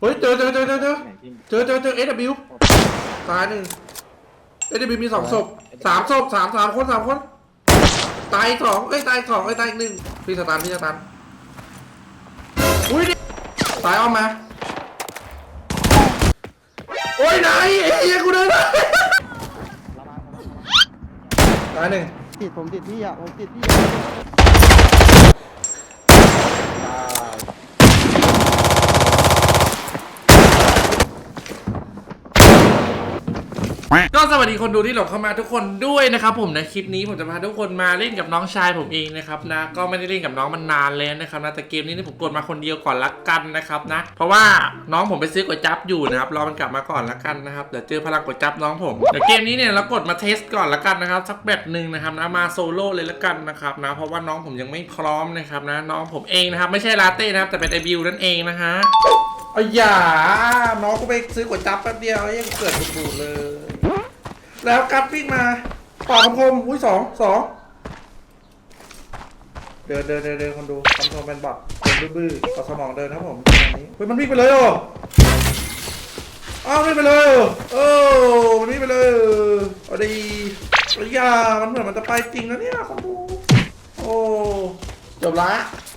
เฮ้ยเจอเจอเจอเจอเจอไหนที่เจอเจอเจอเอสบิวตายหนึ่งเอสบิวมีสองศพสามศพสามสามคนสามคน ตายอีกสองเอ้ยตายอีกสองเอ้ยตายอีกหนึ่งพี่สตาร์พี่สตาร์อุ้ยนี่ตายออกมา โอ้ยไหนเอ้ยกูเดินได้ตายหนึ่งติดผมติดพี่อะผมติดพี่ ก็สวัสดีคนดูที่หลงเข้ามาทุกคนด้วยนะครับผมในคลิปนี้ผมจะพาทุกคนมาเล่นกับน้องชายผมเองนะครับนะก็ไม่ได้เล่นกับน้องมันนานแล้วนะครับนะแต่เกมนี้นี่ผมกดมาคนเดียวก่อนละกันนะครับนะเพราะว่าน้องผมไปซื้อก๋วยจั๊บอยู่นะครับรอมันกลับมาก่อนละกันนะครับเดี๋ยวเจอพลังก๋วยจั๊บน้องผมเดี๋ยวเกมนี้เนี่ยเรากดมาเทสก่อนละกันนะครับสักแบบหนึ่งนะครับนะมาโซโล่เลยละกันนะครับนะเพราะว่าน้องผมยังไม่พร้อมนะครับนะน้องผมเองนะครับไม่ใช่ลาเต้นะครับแต่เป็นไอบิวนั่นเองนะฮะอ้ยาน้องก็ไปซื้อก๋วยจั๊บแป๊บเดียวยังเกิดบูดเลย แล้วกัดวิ่งมาปากคำคมอุ้ยสองสองเดินเดินเดินเดินคนดูคำคมเป็นบัตรเดินบื้อๆเอสมองเดินครับผมอันนี้เฮ้ยมันวิ่งไปเลยเหรออ้าววิ่งไปเลยเออมันวิ่งไปเลยเอาดีไอ้ยามันเหมือนมันจะไปจริงนะเนี่ยคนดูโอ้จบละ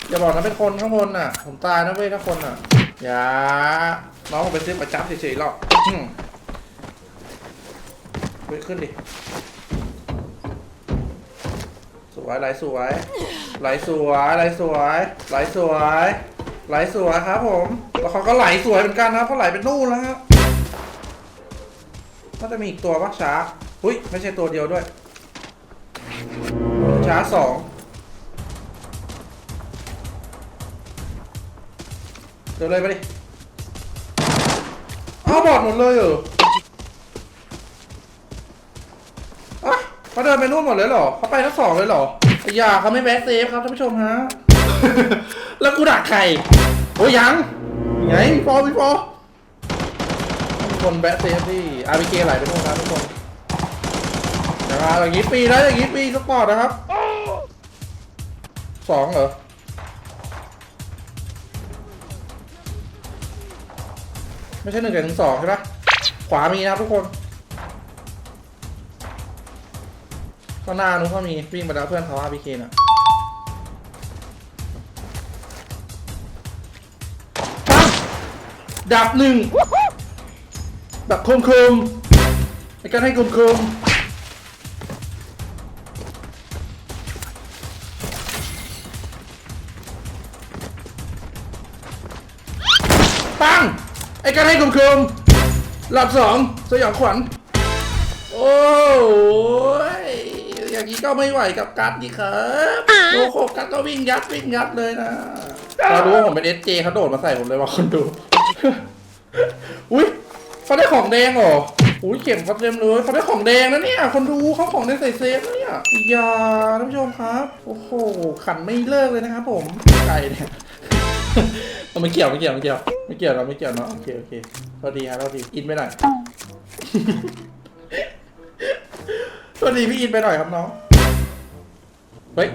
อย่าบอกนะเป็นคนข้างบนน่ะ ผมตายนะเว้ยถ้าคนน่ะอย่าน้องผมไปซื้อประจับเฉยๆหรอก อืมเฮ้ยขึ้นดิ สวยไหลสวยไหลสวยไหลสวยไหลสวยไหลสวยครับผม แล้วเขาก็ไหลสวยเหมือนกันนะครับเขาไหลเป็นนู่นแล้วฮะน่าจะมีอีกตัวปะช้าหุ้ยไม่ใช่ตัวเดียวด้วย ช้าสองเดี๋ยวเลยไปดิ อ้าวบอดหมดเลยเหรอ อะ เขาเดินไปนู่นหมดเลยเหรอเขาไปทั้งสองเลยเหรอไอ้ยาเขาไม่แบ็คเซฟครับท่านผู้ชมฮะ แล้วกูดักใครโอ้ยยังไงมีฟอร์มีฟอร์มีคนแบ็คเซฟที่อาร์บีเคไหลไปนู่นครับทุกคนนะครับอย่างนี้ปีนะอย่างนี้ปีสปอร์ตนะครับสองเหรอไม่ใช่หนึ่งกับถึงสองใช่ปะขวามีนะครับทุกคน ข้างหน้านู้นก็มีวิ่งไปแล้วเพื่อนเขาอาพีเคน่ะปังดับหนึ่งแบบคมคมในการให้คมคมปังไอ้การให้คมคมหลับสองสยองขวัญโอ้ย อย่างนี้ก็ไม่ไหวกับกัดดีครับโลโคกัดก็วิ่งยัดวิ่งยัดเลยนะเรารู้ว่าผมเป็นเอสเจเขาโดดมาใส่ผมเลยว่าคนดู อุ้ยเขาได้ของแดงเหรออุ้ยเข็มเขาเต็มเลยเขาได้ของแดงนะเนี่ย คนดูเขาของแดงใส่เซฟนะเนี่ยอย่าท่านผู้ชมครับ โอ้โห ขันไม่เลิกเลยนะครับผมไก่เนี่ยเอาไม่เกี่ยวไม่เกี่ยวไม่เกี่ยวไม่เกี่ยวเราไม่เกี่ยวเนาะโอเคโอเคสวัสดีครับสวัสดีอินไปหน่อยส วัสดีพี่อินไปหน่อยครับน้อง เฮ้ย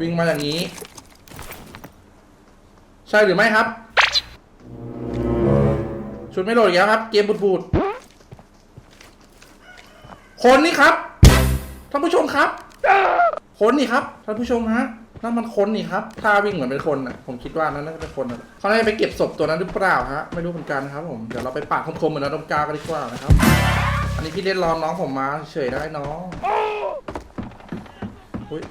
วิ่งมาอย่างนี้ ใช่หรือไม่ครับ ชุดไม่โหลดอีกแล้วครับ เกมบูดบูดคนนี่ครับ ท่านผู้ชมครับ คนนี่ครับ ท่านผู้ชมฮะ นั่นมันคนนี่ครับท่าวิ่งเหมือนเป็นคนอะ ผมคิดว่านั่นน่าจะเป็นคนอะเขาน่าจะไปเก็บศพตัวนั้นหรือเปล่าฮะ ไม่รู้เหมือนกันนะครับผม เดี๋ยวเราไปปาดคมๆเหมือนอดมกากันดีกว่านะครับ อันนี้พี่เล่นรอน้องผมมาเฉยได้น้องอุ้ย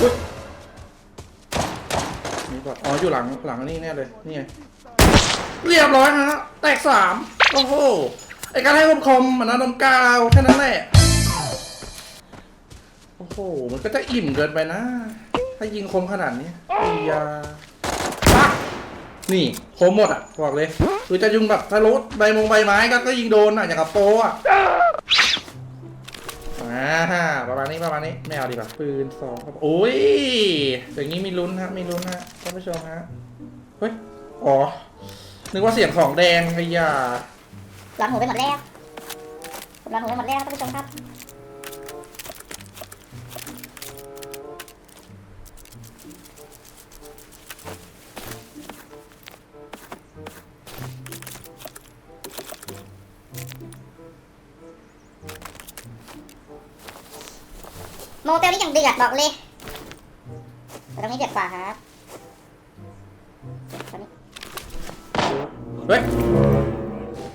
อุ้ยนี่ก่อนอ๋ออยู่หลังหลังนี่แน่เลย นี่ไง เรียบร้อยฮะ แตกสามโอ้โห ไอการให้คมคมมือนอดมกาวแค่นั้นแหละ โอ้โห มันก็จะอิ่มเกินไปนะ ถ้ายิงคมขนาดนี้อียา นี่โคมหมดอะบอกเลยคือจะยิงแบบทะลุใบมงใบไม้ก็ก็ยิงโดนอะอย่างกับโปอะอ่าประมาณนี้ประมาณนี้ไม่เอาดีกว่าปืนสองครับโอ้ยอย่างนี้มีลุ้นฮะมีลุ้นฮะท่านผู้ชมฮะเฮ้ยอ๋อนึกว่าเสียงของแดงไอ้ยาหลังหูไปหมดแล้วหลังหูไปหมดแล้วท่านผู้ชมครับ โมเตลนี่อย่างเดือดบอกเลยแต่ตรงนี้เดือดกว่าครับตรงนี้เฮ้ย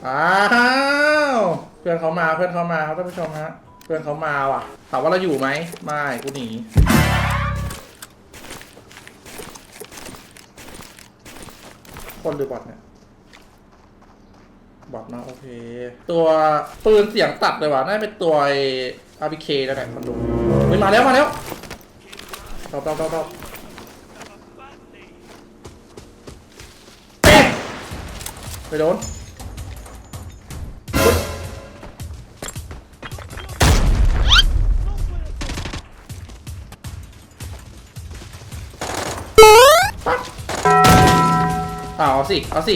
อ้าวเพื่อนเขามาเพื่อนเขามาครับท่านผู้ชมฮะ เพื่อนเขามาว่ะ ถามว่าเราอยู่ไหมไม่กูหนี คนหรือบอทเนี่ยบอทนะโอเค ตัวปืนเสียงตัดเลยว่ะน่าจะเป็นตัวไอ้ RPK แล้วแหละคนดู ฮ้ยมาแล้วมาแล้วตอบตอบตอบตอบเอ๊ะไปโดนปั๊บอ่าเอาสิเอาสิ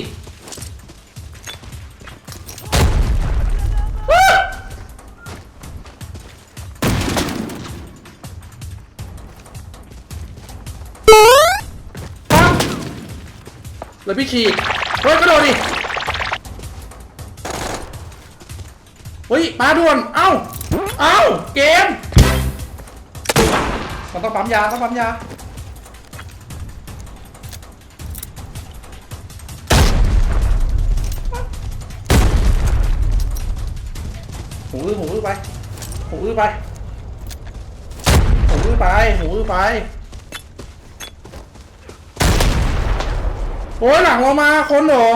แล้วพี่ฉีกเฮ้ยกระโดดดิเฮ้ยปลาด่วน เอ้า เอ้า เกม มันต้องปั๊มยา ต้องปั๊มยา หูอื้อหูอื้อไป หูอื้อไป หูอื้อไป หูอื้อไป โอ้ยหลังเรามาคนเหรอ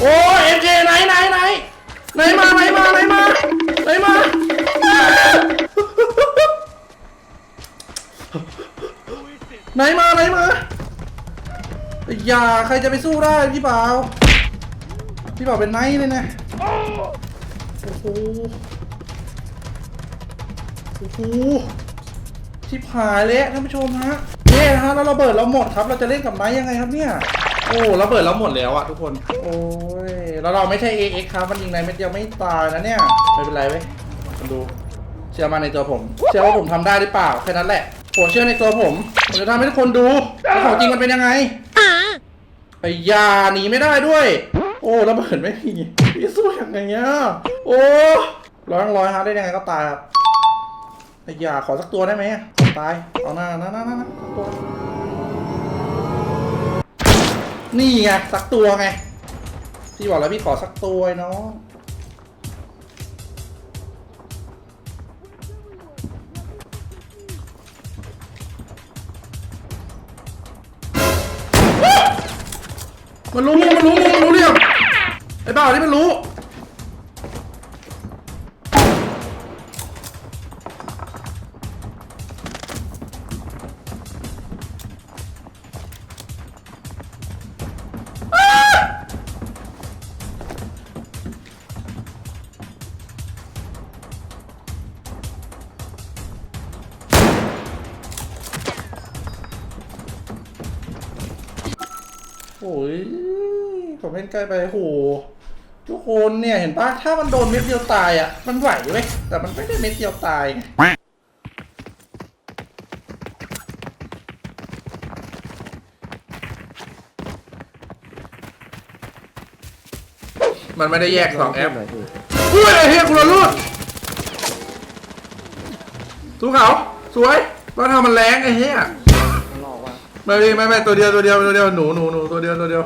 โอ้ยเอ็มเจไหนไหนไหนไหนมาไหนมาไหนมาไหนมาไหนมาไหนมาอย่าใครจะไปสู้ได้พี่เปล่าพี่เปล่าเป็นไนท์เลยนะโอ้โหโอ้โห ชิบหายเละท่านผู้ชมฮะเย่นะฮะแล้วระเบิดเราหมดครับ เราจะเล่นกับไนท์ยังไงครับเนี่ย โอ้ระเบิดเราหมดแล้วอะทุกคน โอ้ยแล้วเราไม่ใช่ AX ครับมันยิงในเม็ดเดียวไม่ตายนะเนี่ยไม่เป็นไรเว้ยมาดู เชื่อมาในตัวผม เชื่อว่าผมทำได้หรือเปล่าแค่นั้นแหละผมเชื่อในตัวผมผมจะทำให้ทุกคนดูว่าของจริงมันเป็นยังไงไอ้ยาหนีไม่ได้ด้วย โอ้ระเบิดไม่มีพี่สู้ยังไงเนี่ยโอ้ร้อยทั้งร้อยฮะได้ยังไงก็ตายครับไอ้ยาขอสักตัวได้ไหม ตาย เอาหน้าหน้าหน้าหน้าตัวนี่ไงสักตัวไง พี่บอกแล้วพี่ขอสักตัวไอ้น้องมันรู้มันรู้มุมมันรู้เรื่องไอ้บ้านี่มันรู้ ใกล้ไปโหทุกคนเนี่ยเห็นปะถ้ามันโดนเม็ดเดียวตายอะ มันไหวเว้ยแต่มันไม่ได้เม็ดเดียวตายมันไม่ได้แยกสองแอปอุ้ยไอ้เฮียคุณลูดสู้เขาสวยว่าทำมันแรงไอ้เฮียไม่ไม่ไม่ตัวเดียวตัวเดียวตัวเดียวหนูหนูหนูตัวเดียวตัวเดียว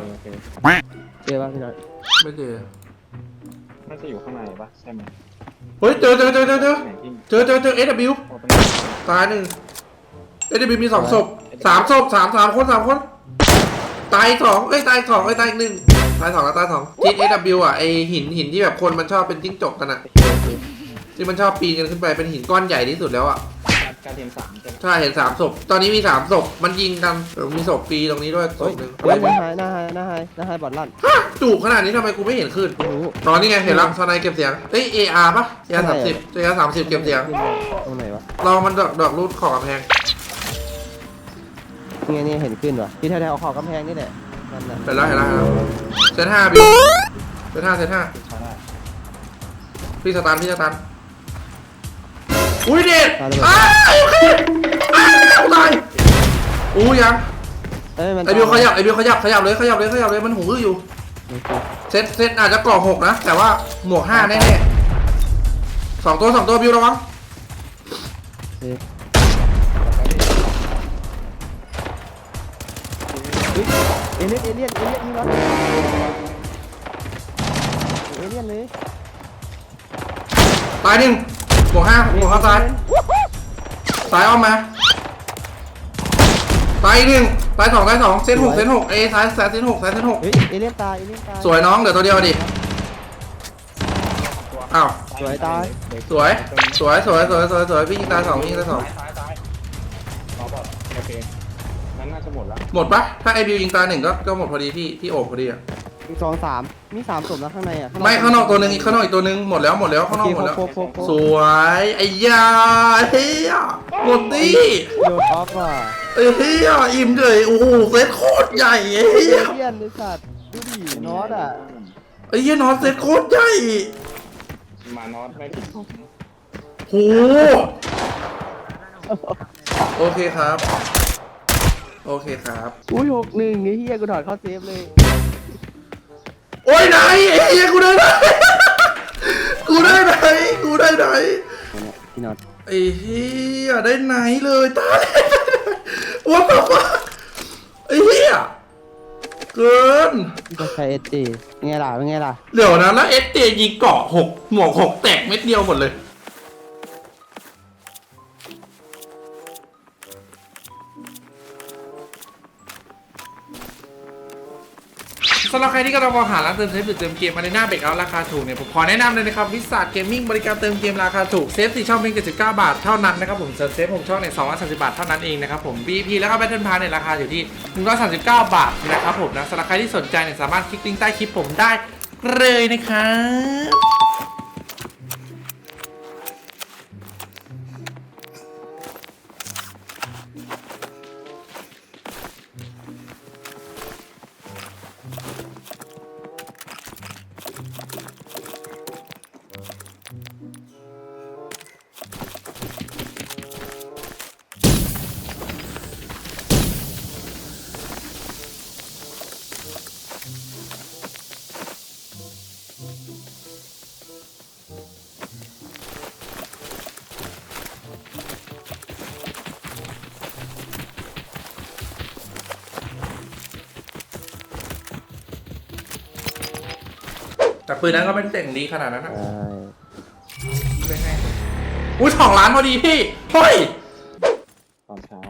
เคเจอป่ะพี่น้อยไม่เจอน่าจะอยู่ข้างในปะใช่ไหมเฮ้ยเจอเจอเจอเจอเจอไหนที่เจอเจอเจอ SW โอ้ตรงนี้ตายหนึ่ง SW มีสองศพสามศพสามสามคนสามคนตายสองเอ้ยตายสองเอ้ยตายอีกหนึ่งตายสองแล้วตายสองที่ SW อะไอหินหินที่แบบคนมันชอบเป็นจิ้งจกกันอะที่มันชอบปีนกันขึ้นไปเป็นหินก้อนใหญ่ที่สุดแล้วอะ การการเทียมสามใช่ไหม ใช่เห็นสามศพ ตอนนี้มีสามศพ มันยิงกันเออมีศพฟรีตรงนี้ด้วยศเฮ้ยพหนึ่งเฮ้ยหน้าไฮหน้าไฮหน้าไฮหน้าไฮบอดลั่นฮะจูบขนาดนี้ทำไมกูไม่เห็นขึ้นไม่รู้ตอนนี้ไงเห็นแล้วสไนเก็บเสียงเอ้ย AR ปะ AR สามสิบ AR สามสิบเก็บเสียงขึ้นมาตรงไหนวะลองมันดอกดอกรูดขอบกำแพงเนี่ยเนี่ยเห็นขึ้นวะที่แถวๆขอบกำแพงนี่แหละนั่นน่ะเห็นแล้วเห็นแล้วเห็นแล้วเซตห้าบิวเซตห้าเซตห้าใช่ได้พี่สตาร์ทพี่สตาร์ท อุ้ยเด็ดอ้าวโอเคอ้าวตายอู้ยังเอ้ยมันไอบิวขยับไอบิวขยับขยับเลยขยับเลยขยับเลยมันหูอื้ออยู่โอเคเซตเซตอาจจะกรอกหกนะ แต่ว่าหมวกห้าแน่สองตัวสองตัวบิวระวังเฮ้ยเอเลี่ยนเอเลี่ยนเอเลี่ยนนี่รถเอเลี่ยนเลยตายหนึ่ง หมวกห้าหมวกห้าซ้ายซ้ายอ้อมมาตายอีกหนึ่งตายสองตายสองเซนหกเซนหกเอซ้ายซ้ายเซนหกซ้ายเซนหกเฮ้ยเอเลี่ยนตายเอเลี่ยนตายสวยน้องเดี๋ยวตัวเดียวดิอ้าวสวยตายสวยสวยสวยสวยสวยสวยพี่ยิงตายสองพี่ยิงตายสองซ้ายซ้ายรอบอดโอเคนั้นน่าจะหมดละหมดปะถ้าไอบิวยิงตายหนึ่งก็ก็หมดพอดีพี่พี่โอบพอดีอะ มีสองสามมีสามศพแล้วข้างในอะไม่ข้างนอกตัวหนึ่งอีกข้างนอกอีกตัวหนึ่งหมดแล้วหมดแล้วข้างนอกหมดแล้วโคโคโคสวยไอ้ยาเฮียหมดดิโดนออฟว่ะไอ้เฮียอิ่มเลยโอ้โหเซตโคตรใหญ่ไอ้เอเฮียเลี่ยนเลยสัตว์ดูดินอตอะไอ้เฮียนอนเซตโคตรใหญ่มานอสไม่ผิดโหโอเคครับ โอเคครับ อุ้ยหกหนึ่งไอ้เหี้ยกูถอดเข้าเซฟเลย โอ้ยไหนไอ้เฮียกูได้ไหน กูได้ไหน กูได้ไหน เนี่ยพี่น็อตไอ้เฮียได้ไหนเลยตายว่าแบบว่าไอ้เฮียเกิน พี่ก็ใช้เอสจีเป็นไงล่ะเป็นไงล่ะ เดี๋ยวนะแล้วเอสเยิงเกาะหกหมวกหกแตกเม็ดเดียวหมดเลยำหรับใครที่กำลังมองหาร้านเติมเซฟหรือเติมเกมมาในหน้าเบรกเอาราคาถูกเนี่ยผมขอแนะนำเลยนะครับวิสาเกมมิ่งบริการเติมเกมราคาถูกเซฟสี่ช่องเพียง79บาทเท่านั้นนะครับผมเซฟหกช่องเนี่ย230บาทเท่านั้นเองนะครับผม BP แล้วก็แบทเทิลพาร์เนี่ยราคาอยู่ที่ 139 บาทนะครับผมนะสำหรับใครที่สนใจเนี่ยสามารถคลิกลิงก์ใต้คลิปผมได้เลยนะครับ แต่ปืนนั้นก็ไม่ได้เจ๋งดีขนาดนั้นนะใช่ไม่ให้อุ้ยสองล้านพอดีพี่เฮ้ยตอนเช้า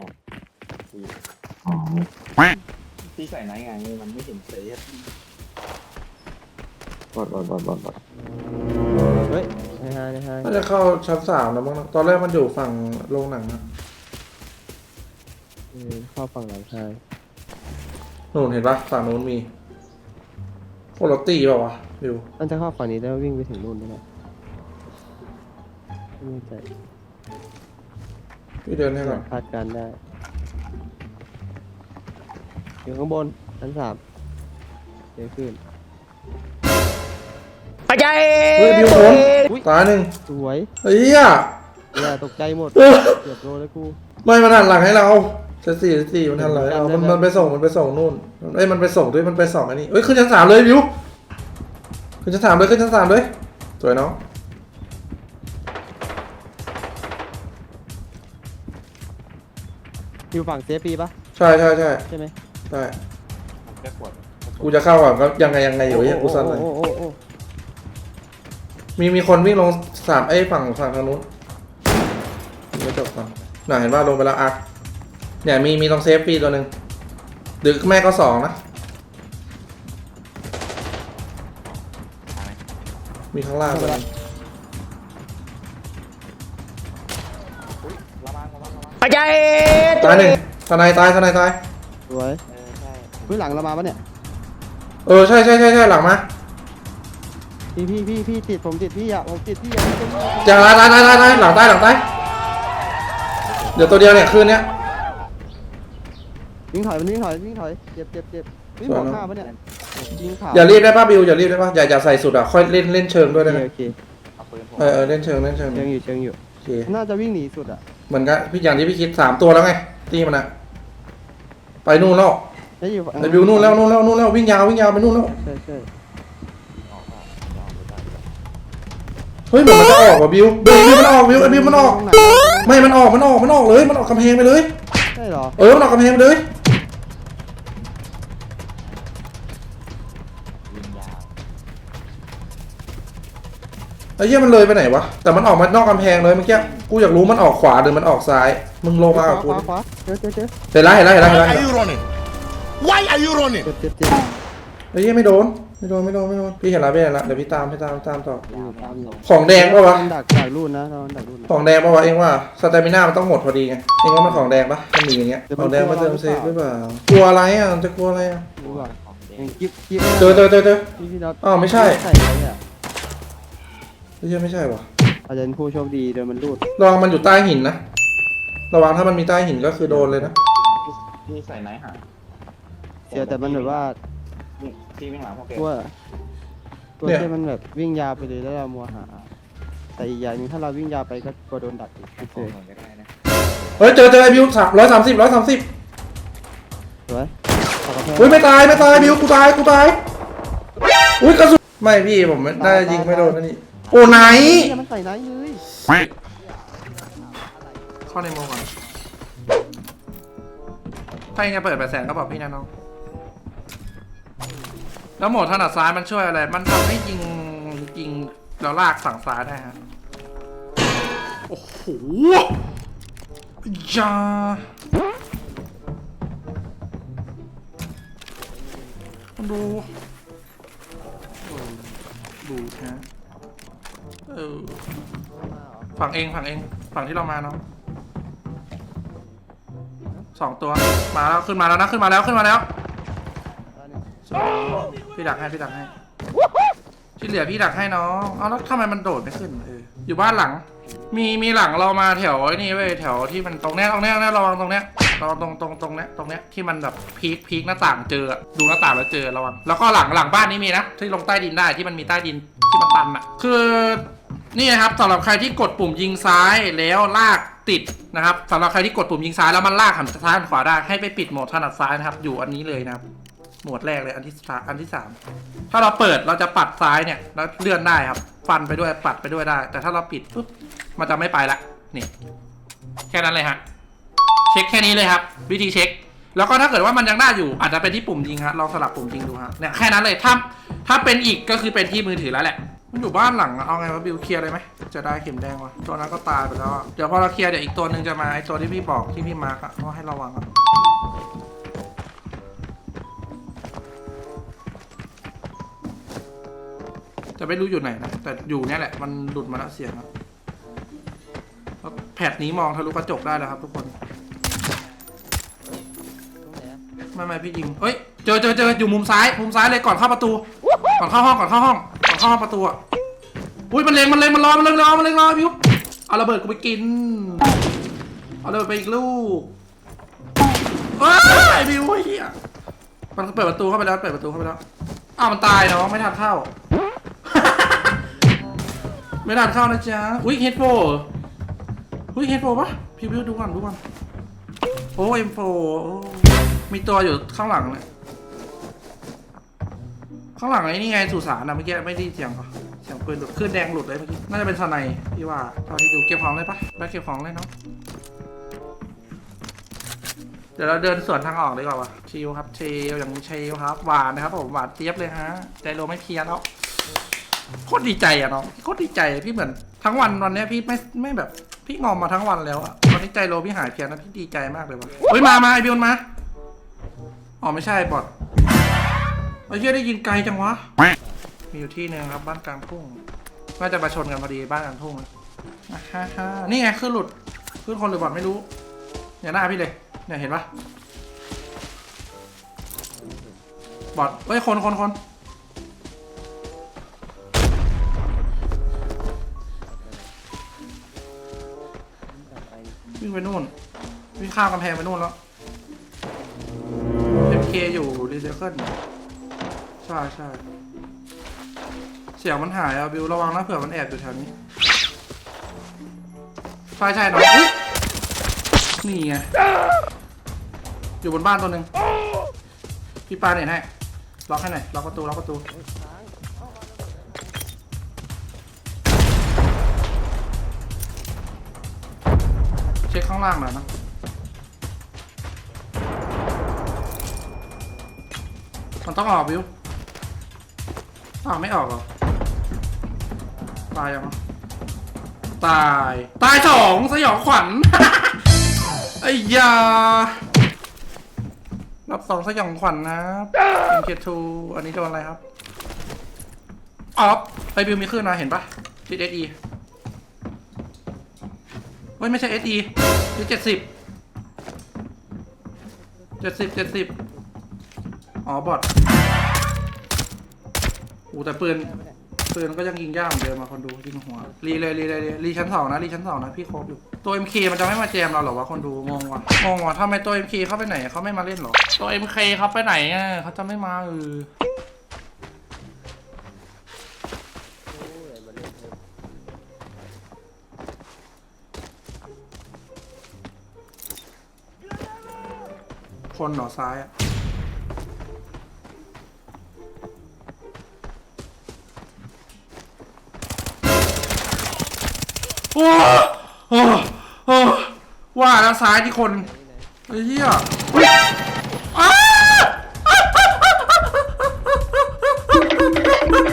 พี่ใส่ไหนไงมันไม่เห็นเซฟบอดบอดบอดบอดบอดเฮ้ยไม่ให้ไม่ให้น่าจะเข้าชั้นสามนะมั้งนะตอนแรกมันอยู่ฝั่งโรงหนังนะเออเข้าฝั่งหลังให้นู่นเห็นปะฝั่งนู้นมี โคโรตี้เปล่าวะวิวมันจะเข้าฝั่งนี้แล้ววิ่งไปถึงนู่นได้ไหมไม่แน่ใจพี่เดินให้ก่อนคาดการณ์ได้ อยู่ข้างบนชั้นสามเดี๋ยวขึ้นเฮ้ยวิวโหนอุ๊ยตายหนึ่งสวยเฮ้ยอะอย่าตกใจหมดเออเกือบโดนแล้วกู ไม่มันหันหลังให้เรา เซตสี่สี่มันหันหลังให้เรามันมันไปส่งมันไปส่งนู่นเอ้ยมันไปส่งด้วยมันไปส่งอันนี้เอ้ยขึ้นชั้นสามเลยวิวขึ้นชั้นสามเลยขึ้นชั้นสามเลยสวยน้องอยู่ฝั่งเซฟปีปะใช่ใช่ใช่ใช่ไหมใช่แค่ปวดกูจะเข้าก่อนก็ยังไงยังไงอยู่เนี่ยกูสั่นเลยโอ้โอ้โอ้มีมีคนวิ่งลงสามไอ้ฝั่งฝั่งทางนู้นไม่จบก่อนน่ะเห็นว่าลงไปแล้วอะ เนี่ยมีมีตรงเซฟปีตัวหนึ่งดึกแม่ก็สองนะ มีข้างล่างตัวหนึงระวังระวังระวังตายหนึ่งทนายตายทนายตาย สวยเออใช่เฮ้ยหลังเรามาปะเนี่ยเออใช่ใช่ใช่ใช่หลังมาพี่พี่พี่พี่ติดผมติดพี่อะผมติดพี่อะผมติดพี่อะอย่างตายตายตายตายหลังตายหลังตายเดี๋ยวตัวเดียวเนี่ยคืนเนี้ย วิ่งถอยมันวิ่งถอยวิ่งถอยเจ็บเจ็บเจ็บวิ่งสหวมยดเนอะข้าวปะเนี่ยยิงขาวอย่ารีบได้ป่ะบิวอย่ารีบได้ป่ะอย่าอย่าใส่สุดอะค่อยเล่นเล่นเชิงด้วยโอได้เคไหมโอเคเอาปืนผมเออเออเล่นเชิงเล่นเชิงเชิงอยู่เชิงอยู่โอเคน่าจะวิ่งหนีสุดอะเหมือนกันพี่อย่างที่พี่คิดสามตัวแล้วไงตีมันอะไปนู่นแล้วแล้วอยู่ฝั่งไปบิวนู่นแล้วนู่นแล้วนู่นแล้ววิ่งยาววิ่งยาวไปนู่นแล้วใช่ใช่ออกมาออกมาได้เฮ้ยเหมือนมันจะออกว่ะบิวบิวบิวมันออกบิวไอ้บิวมันออกตรงไหนไม่มันออกมันออกมันออกเลยมันออกกำแพงไปเลยใช่เหรอเออมันออกกำแพงไปเลย ไอ้เหี้ยมันเลยไปไหนวะ แต่มันออกมานอกกำแพงเลยเมื่อกี้ กูอยากรู้มันออกขวาหรือมันออกซ้าย มึงลงมากับขกูวาดิขวาเจอเจอเจอเห็นแล้วเห็นแล้วเห็นแล้วเห็น Why แล้ว are you running? Why are you running? เจ็บเจ็บเจ็บไอ้เหี้ยไม่โดน ไม่โดนไม่โดนไม่โดน พี่เห็นแล้วพี่เห็นแล้วเดี๋ยวพี่ตามพี่ตามตามต่อ อยู่ตามอยู่ของแดงปะวะ ดักดักรูดนะเราดักรูดนะของแดงปะวะเองว่าสเตมิน่ามันต้องหมดพอดีไง เองว่ามันของแดงปะมันมีอย่างเงี้ย ของแดงมาเติมเซฟหรือเปล่า กลัวอะไรอะ จะกลัวอะไรอะ รู้ป่ะเองกิ๊บกิ๊บเจอเจอเจอเจอ พี่พี่น็อตอ้าวไม่ใช่ ใส่ไว้อะ ไอ้เหี้ยไม่ใช่วะอาจจะเป็นผู้โชคดีโดนมันรูดระวังมันอยู่ใต้หินนะ ระวังถ้ามันมีใต้หินก็คือโดนเลยนะ พี่ใส่ไหนหาเสียแต่มันแบบว่าวิ่งพี่วิ่งหลังพวกแกตัวตัวเนี่ย ที่มันแบบวิ่งยาวไปเลยแล้วเรามัวหา แต่อีกอย่างหนึงถ้าเราวิ่งยาวไปก็กลัวโดนดักอีกโอ้เฉยโหไม่ได้นะเฮ้ยเจอเจอไอ้บิวสามร้อยสามสิบร้อยสามสิบสวยขอบคุณอุ้ยไม่ตายไม่ตายบิวกูตายกูตายอุ้ยกระสุนไม่พี่ผมไม่ได้ยิงไม่โดนนะนี่ โอ้ไหนเนี่ยมันใส่ไหนเลยเข้าในโมก่อนถ้ายังจะเปิดแปดแสนก็บอกพี่นะน้อง แล้วโหมดถนัดซ้ายมันช่วยอะไร มันทำให้ยิงยิงแล้วลากฝั่งซ้ายได้ฮะ โอ้โหยาดูดูฮะ เออฝั่งเองฝั่งเอง ฝั่งที่เรามาเนาะสองตัว มาแล้วขึ้นมาแล้วนะขึ้นมาแล้วขึ้นมาแล้วพี่ดักให้พี่ดักให้ ที่เหลือพี่ดักให้น้องเอาแล้วทำไมมันโดดไม่ขึ้นเอออยู่บ้านหลัง มีมีหลังเรามาแถวไอ้นี่เว้ยแถวที่มันตรงเนี้ยตรงเนี้ยนะระวังตรงเนี้ย รงตรงตรงตรงเนี้ยตรงเนี้ยที่มันแบบพีคพีคหน้าต่างเจออะดูหน้าต่างแล้วเจอระวังแล้วก็หลังหลังบ้านนี้มีนะที่ลงใต้ดินได้ที่มันมีใต้ดินที่มันตันอะคือนี่นะครับสำหรับใครที่กดปุ่มยิงซ้ายแล้วลากติดนะครับสำหรับใครที่กดปุ่มยิงซ้ายแล้วมันลากหันซ้ายหันขวาได้ให้ไปปิดโหมดถนัดซ้ายนะครับ อยู่อันนี้เลยนะครับโหมดแรกเลยอันที่สามอันที่สามถ้าเราเปิดเราจะปัดซ้ายเนี่ยแล้วเลื่อนได้ครับ ฟันไปด้วยปัดไปด้วยได้ แต่ถ้าเราปิดปุ๊บมันจะไม่ไปละนี่แค่นั้นเลยฮะ เช็คแค่นี้เลยครับ วิธีเช็ค แล้วก็ถ้าเกิดว่ามันยังได้อยู่อาจจะเป็นที่ปุ่มยิงฮะลองสลับปุ่มยิงดูฮะเนี่ยแค่นั้นเลยถ้าถ้าเป็นอีกก็คือเป็นที่มือถือแล้วแหละมันอยู่บ้านหลังอะเอาไงวะบิวเคลียร์เลยไหมจะได้เข็มแดงวะตัวนั้นก็ตายไปแล้วเดี๋ยวพอเราเคลียร์เดี๋ยวอีกตัวหนึ่งจะมาไอตัวที่พี่บอกที่พี่มาร์กอะก็ให้ระวังอะจะไม่รู้อยู่ไหนนะแต่อยู่เนี่ยแหละมันหลุดมาแล้วเสียงแล้วแผดนี้มองทะลุกระจกได้แล้วครับทุกคน ไม่ไม่พี่ยิงเฮ้ยเจอเจอเจออยู่มุมซ้ายมุมซ้ายเลยก่อนเข้าประตู ก่อนเข้าห้องก่อนเข้าห้องก่อนเข้าห้องประตูอะอุ้ยมันเลงมันเลงมันรอมันเลงรอมันเลงรอพิวเอาระเบิดกูไปกินเอาระเบิดไปอีกลูกเฮ้ยพิวเฮียมันเปิดประตูเข้าไปแล้วเปิดประตูเข้าไปแล้วอ้าวมันตายเนาะไม่ทันเข้า ไม่ทันเข้านะจ๊ะอุ้ยเฮดโฟอุ้ยเฮดโฟปะพิวพิวดูก่อนดูก่อนโอ้เอ็มโฟ มีตัวอยู่ข้างหลังเนี่ยข้างหลังไอ้นี่ไงสุสานนะเมื่อกี้ไม่ได้เสียงปะเสียงปืนหลุดขึ้นแดงหลุดเลยเมื่อกี้น่าจะเป็นสไนพี่ว่าตอนที่ดูเก็บของเลยปะไปเก็บของเลยเนาะเดี๋ยวเราเดินสวนทางออกดีกว่าวะชิลครับชิลอย่างชิลครับหวานนะครับผมหวานเจี๊ยบเลยฮะใจโลไม่เพี้ยนแล้วโคตรดีใจอะน้องโคตรดีใจพี่เหมือนทั้งวันวันนี้พี่ไม่ไม่แบบพี่งอมมาทั้งวันแล้วอะตอนนี้ใจโลพี่หายเพี้ยนนะพี่ดีใจมากเลยวะเฮ้ยมามาไอบิวมา อ๋อไม่ใช่บอทไอ้เหี้ยได้ยินไกลจังวะ มีอยู่ที่หนึ่งครับบ้านกลางทุ่งน่าจะมาชนกันพอดีบ้านกลางทุ่งนะฮ่าฮ่านี่ไงขึ้นหลุดขึ้นคนหรือบอทไม่รู้อย่าหน้าพี่เลยเนี่ยเห็นปะบอทเฮ้ยคนคนคนวิ่งไปนู่นวิ่งข้ามกำแพงไปนู่นแล้ว อยู่รีไซเกิลใช่ใช่เสียงมันหายอะบิวระวังนะเผื่อมันแอบอยู่แถวนี้ใช่ใช่น้องหนี่ไงอยู่บนบ้านตัวหนึ่งพี่ปาเนี่ยให้ล็อกให้หน่อยล็อกประตูล็อกประตูเช็คข้างล่างหน่อยนะ มันต้องออกวิวอ้าวไม่ออกหรอ ตายยังตาย ตายสองสยองขวัญ ไอ้ยา รับสองสยองขวัญนะครับเคทูอันนี้โดนอะไรครับ ออฟไปบิวมีขึ้นนะเห็นปะติดเอสีเฮ้ยไม่ใช่เอสีติดเจ็ดสิบ เจ็ดสิบเจ็ดสิบ อ๋อบอทอู้แต่ปืนปืนก็ยังยิงยากเหมือนเดิมมาคนดูยิงหัวรีเลยรีเลยรีรีชั้นสองนะรีชั้นสองนะพี่ครบอยู่ตัว MK มันจะไม่มาแจมเราเหรอวะคนดูงงว่ะงงว่ะทำไมตัว MK เขาไปไหนเขาไม่มาเล่นหรอตัว MK เขาไปไหนอะเขาจะไม่มาเออคนหนอซ้ายอะ โอ้โอ้โอ้ว่าแล้วซ้ายที่คนไอ้เหี้ย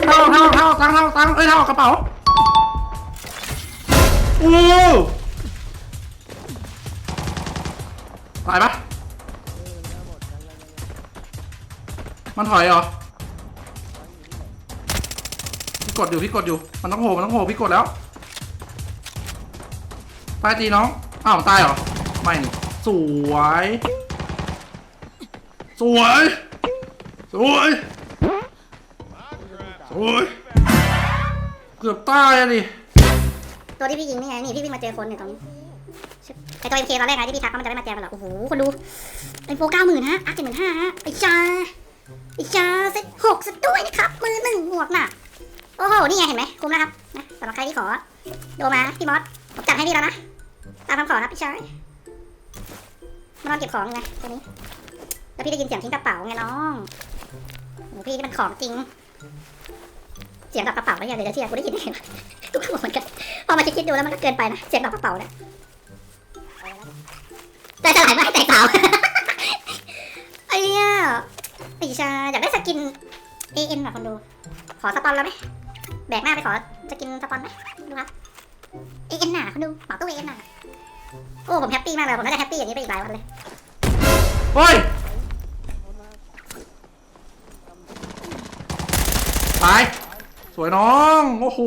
เท่าเท่าเท่าตังเท่าตังเอ้ยเท่ากระเป๋าโอ้ตายปะมันถอยเหรอ พี่กดอยู่ พี่กดอยู่ มันต้องโหมันต้องโหพี่กดแล้ว ตายตีน้อง อ้าวตายเหรอ ไม่นี่ สวย สวย สวย สวย เกือบตายอะดิตัวที่พี่ยิงนี่ไง นี่พี่วิ่งมาเจอคนเนี่ยตรงนี้ไอตัวเอ็มเคตอนแรกไงที่พี่ทักว่ามันจะไม่มาแจมกันหรอกโอ้โห คนดูไอโฟเก้าหมื่นฮะอาร์เจ็ดหมื่นห้าฮะไอชาไอชาเซ็ตหกเซะด้วยนะครับ มือหนึ่งหมวกน่ะ โอ้โห นี่ไงเห็นไหมคุ้มนะครับนะสำหรับใครที่ขอ โดมา พี่มอสผมจัดให้พี่แล้วนะ ตามคำขอครับพี่ชายมานอนเก็บของไงตัวนี้ แล้วพี่ได้ยินเสียงทิ้งกระเป๋าไงน้องโอ้พี่นี่มันของจริง เสียงดับกระเป๋าแล้วอย่าเดียวจะเชื่อกูได้ยินได้ไงวะทุกคนเหมือนกันพอมาคิดดูแล้วมันก็เกินไปนะเสียงดับกระเป๋าเนี่ยแต่สลายไม่แตกเปล่าไอ้เนี่ยไอ้ชาอยากได้สกินเอ็นว่ะคนดู ขอสปอนแล้วไหมแบกหน้าไปขอสกินสปอนไหมดูครับเอ็นหน่ะคนดูเหมาตู้เอ็นหน่ะ โอ้ผมแฮปปี้มากเลยผมน่าจะแฮปปี้อย่างนี้ไปอีกหลายวันเลยเฮ้ยตายสวยน้องโอ้โห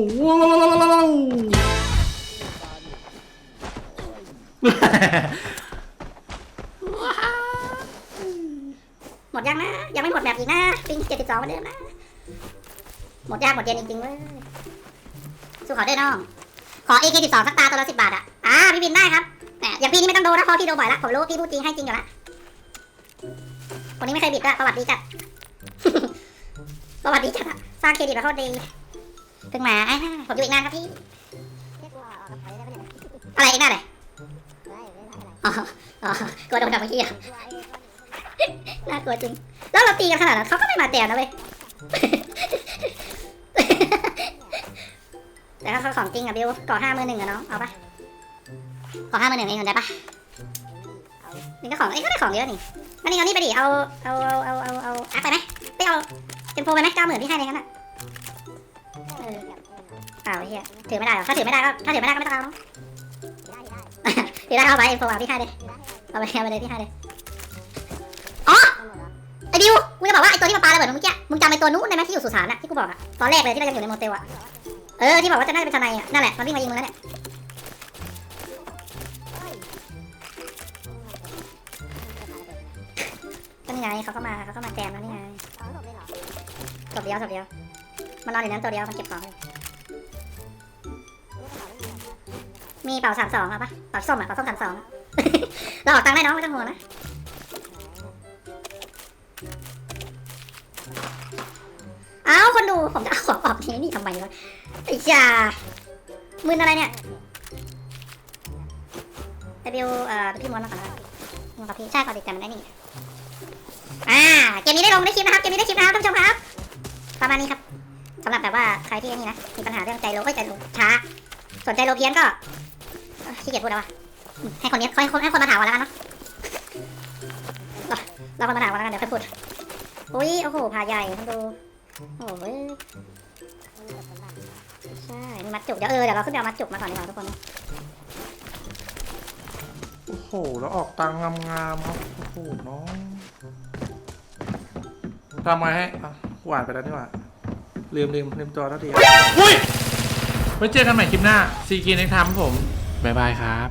หมดยังนะยังไม่หมดแบบอีกนะปิงเจ็ดสิบสองเหมือนเดิมนะหมดยากหมดเย็นจริงๆเว้ยสู้ขอด้วยน้องขอ AK12 สักตาตัวละสิบบาทอะอ่าพี่บินได้ครับแหม อย่างพี่นี่ไม่ต้องโดนนะเพราะพี่โดนบ่อยละผมรู้ว่าพี่พูดจริงให้จริงอยู่ละคนนี้ไม่เคยบิดด้วยประวัติดีจัดประวัติดีจัดอะสร้างเครดิตมาโคตรดีเพิ่งมาผมอยู่อีกนานครับพี่อะไรอีกนานเลยอ๋ออ๋อกลัวโดนดับเมื่อกี้อะน่ากลัวจริง แล้วเราตีกันขนาดนั้นเขาก็ไม่มาแจมนะเว้ยแต่ถ้าเขาของจริงอะบิวก่อห้ามือหนึ่งอะน้องเอาปะ ก่อห้ามือหนึ่งเองได้ปะนี่ก็ของเอ้ยก็ได้ของเยอะนี่งั้นนี่เอานี่ไปดิเอาเอาเอาเอาเอาเอาอัพไปไหมไปเอาเต็มโฟไปไหมเก้าหมื่นพี่ให้เลยงั้นอะเออเอาไอ้เฮียถือไม่ได้หรอถ้าถือไม่ได้ก็ถ้าถือไม่ได้ก็ไม่ต้องเอาเนาะถือได้เอาไปเอ็มโฟอะพี่ให้เลยเอาไปเอาไปเลยพี่ให้เลยอ๋อไอ้บิวกูจะบอกว่าไอ้ตัวที่มาปาระเบิดเมื่อกี้มึงจำไอ้ตัวนู้นได้ไหมที่อยู่สุสานอะที่กูบอกอะตอนแรกเลยที่มันยังอยู่ในโมเตลอะเออที่บอกว่าจะน่าจะเป็นทนายอะนั่นแหละมันวิ่งมายิงมึงแล้วเนี่ย เขาก็มาเขาก็มาแจมแล้วนี่ไงศพเดียวศพเดียว มันนอนอยู่นั้นตัวเดียวมันเก็บของมีเป่าสามสองอะปะเป่าส้มอะเป่าส้มสามสองเราออกตังค์ได้น้องไม่ต้องห่วงนะอ้าวคนดูผมจะเอาของออกทีนี่ทำไมวะไอ้ยามืนอะไรเนี่ยเดบิวเอ่อพี่มวนมาก่อนนะมากับพี่ใช่ก่อนติดแต่มันได้นี่ อ่าเกมนี้ได้ลงได้คลิปนะครับเกมนี้ได้คลิปนะครับท่านผู้ชมครับ ประมาณนี้ครับสำหรับแบบว่าใครที่นี่นะมีปัญหาเรื่องใจโลเอ้ใจโลช้า สนใจโลเพี้ยนก็ขี้เกียจพูดแล้วว่ะให้คนนี้ให้คนให้คนมาถามก่อนแล้วกันเนาะเราคนมาถามก่อนแล้วกันเดี๋ยวค่อยพูดอุ้ยโอ้โหผาใหญ่คุณดูโอ้โหเว้ยใช่มีมัดจุกเดี๋ยวเออเดี๋ยวเราขึ้นไปเอามัดจุกมาก่อนดีกว่าทุกคนโอ้โหแล้วออกตังงามๆครับโอ้โหน้อง ทำไงให้อะหวานไปแล้วนี่หว่าลืมลืมลืมตัวแล้วทีอุ้ยไว้เจอกันใหม่คลิปหน้าซีกีในทามผม บ๊ายบายครับ